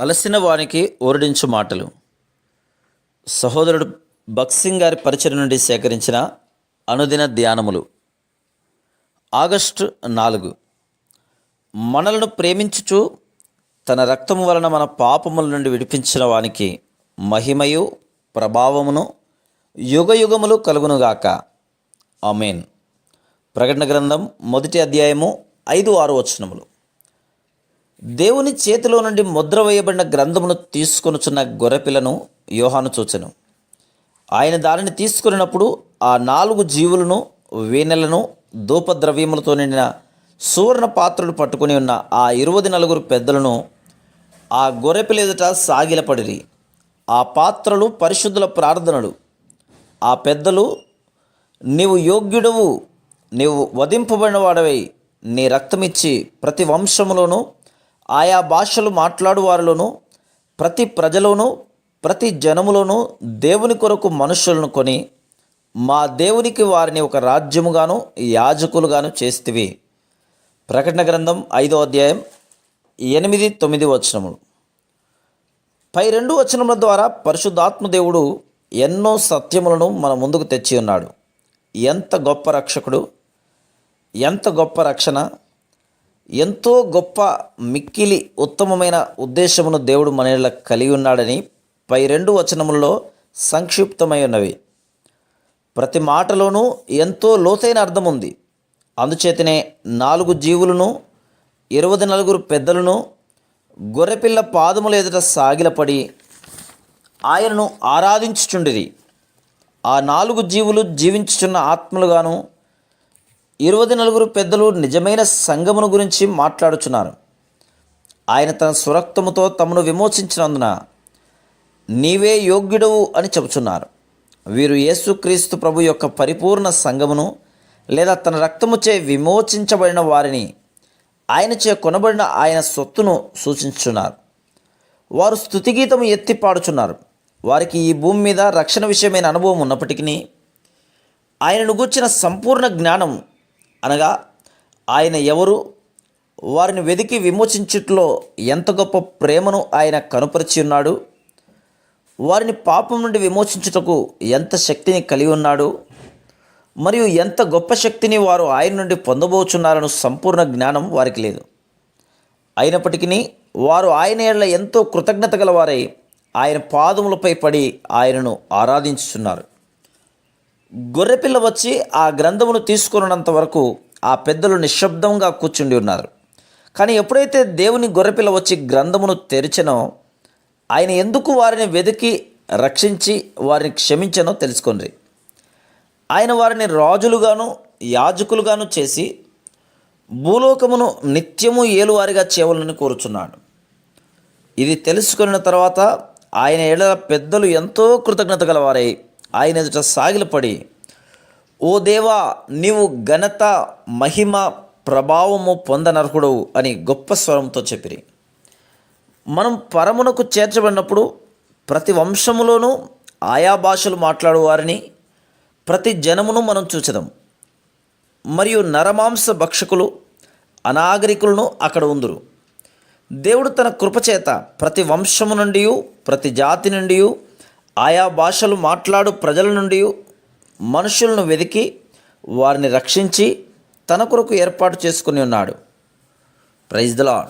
అలసిన వానికి ఓరడించు మాటలు. సహోదరుడు బక్సింగ్ గారి పరిచయం నుండి సేకరించిన అనుదిన ధ్యానములు. ఆగస్టు నాలుగు. మనలను ప్రేమించుచు తన రక్తము వలన మన పాపముల నుండి విడిపించిన వానికి మహిమయు ప్రభావమును యుగయుగములు కలుగునుగాక. ఆమెన్. ప్రకటన గ్రంథం మొదటి అధ్యాయము ఐదు ఆరు వచనములు. దేవుని చేతిలో నుండి ముద్ర వేయబడిన గ్రంథమును తీసుకొనుచున్న గొర్రెపిల్లను యోహాను చూచెను. ఆయన దానిని తీసుకున్నప్పుడు ఆ నాలుగు జీవులను వీణెలను ధూపద్రవ్యములతో నిండిన సువర్ణ పాత్రలు పట్టుకుని ఉన్న ఆ ఇరువది నలుగురు పెద్దలను ఆ గొర్రెపిల్ల ఎదుట సాగిలపడిరి. ఆ పాత్రలు పరిశుద్ధుల ప్రార్థనలు. ఆ పెద్దలు నీవు యోగ్యుడవు నీవు వధింపబడిన వాడవై నీ రక్తమిచ్చి ప్రతి వంశములోనూ ఆయా భాషలు మాట్లాడు వారిలోను ప్రతి ప్రజలోను ప్రతి జనములోను దేవుని కొరకు మనుషులను కొని మా దేవునికి వారిని ఒక రాజ్యముగాను యాజకులుగాను చేస్తివి. ప్రకటన గ్రంథం ఐదో అధ్యాయం ఎనిమిది తొమ్మిది వచనములు. పై రెండు వచనముల ద్వారా పరిశుద్ధాత్మ దేవుడు ఎన్నో సత్యములను మన ముందుకు తెచ్చి ఉన్నాడు. ఎంత గొప్ప రక్షకుడు ఎంత గొప్ప రక్షణ ఎంతో గొప్ప మిక్కిలి ఉత్తమమైన ఉద్దేశమును దేవుడు మన కలిగి ఉన్నాడని పై రెండు వచనముల్లో సంక్షిప్తమై ఉన్నవి. ప్రతి మాటలోనూ ఎంతో లోతైన అర్థం ఉంది. అందుచేతనే నాలుగు జీవులను ఇరవై నలుగురు పెద్దలను గొర్రెపిల్ల పాదముల ఎదుట సాగిలపడి ఆయనను ఆరాధించుచుండిరి. ఆ నాలుగు జీవులు జీవించుచున్న ఆత్మలుగాను ఇరవై నలుగురు పెద్దలు నిజమైన సంగమును గురించి మాట్లాడుచున్నారు. ఆయన తన సురక్తముతో తమను విమోచించినందున నీవే యోగ్యుడవు అని చెబుచున్నారు. వీరు యేసుక్రీస్తు ప్రభు యొక్క పరిపూర్ణ సంగమును లేదా తన రక్తముచే విమోచించబడిన వారిని ఆయనచే కొనబడిన ఆయన సొత్తును సూచించున్నారు వారు స్థుతిగీతము ఎత్తి పాడుచున్నారు. వారికి ఈ భూమి మీద రక్షణ విషయమైన అనుభవం ఉన్నప్పటికీ ఆయనను గూర్చిన సంపూర్ణ జ్ఞానం అనగా ఆయన ఎవరు? వారిని వెదికి విమోచించుట్లో ఎంత గొప్ప ప్రేమను ఆయన కనుపరిచి ఉన్నాడు? వారిని పాపం నుండి విమోచించుటకు ఎంత శక్తిని కలిగి ఉన్నాడు? మరియు ఎంత గొప్ప శక్తిని వారు ఆయన నుండి పొందబోచున్నారను సంపూర్ణ జ్ఞానం వారికి లేదు. అయినప్పటికీ వారు ఆయన ఏళ్ళ ఎంతో కృతజ్ఞత గలవారై ఆయన పాదములపై పడి ఆయనను ఆరాధించుచున్నారు. గొర్రెపిల్ల వచ్చి ఆ గ్రంథమును తీసుకున్నంత వరకు ఆ పెద్దలు నిశ్శబ్దంగా కూర్చుండి ఉన్నారు. కానీ ఎప్పుడైతే దేవుని గొర్రెపిల్ల వచ్చి గ్రంథమును తెరిచెనో ఆయన ఎందుకు వారిని వెతికి రక్షించి వారిని క్షమించనో తెలుసుకోండి ఆయన వారిని రాజులుగాను యాజకులుగాను చేసి భూలోకమును నిత్యము ఏలువారిగా చేయవాలని కోరుచున్నాడు. ఇది తెలుసుకున్న తర్వాత ఆయన ఏడ పెద్దలు ఎంతో కృతజ్ఞత గలవారై ఆయన ఎదుట సాగిలపడి ఓ దేవా నీవు ఘనత మహిమ ప్రభావము పొందనర్హుడవు అని గొప్ప స్వరంతో చెప్పిరి. మనం పరమునకు చేర్చబడినప్పుడు ప్రతి వంశములోనూ ఆయా భాషలు మాట్లాడు వారిని ప్రతి జనమును మనం చూచదాం. మరియు నరమాంస భక్షకులు అనాగరికులను అక్కడ ఉందురు. దేవుడు తన కృపచేత ప్రతి వంశము నుండి ప్రతి జాతి నుండి ఆయా భాషలు మాట్లాడు ప్రజల నుండి మనుషులను వెతికి వారిని రక్షించి తన కొరకు ఏర్పాటు చేసుకుని ఉన్నాడు. Praise the lord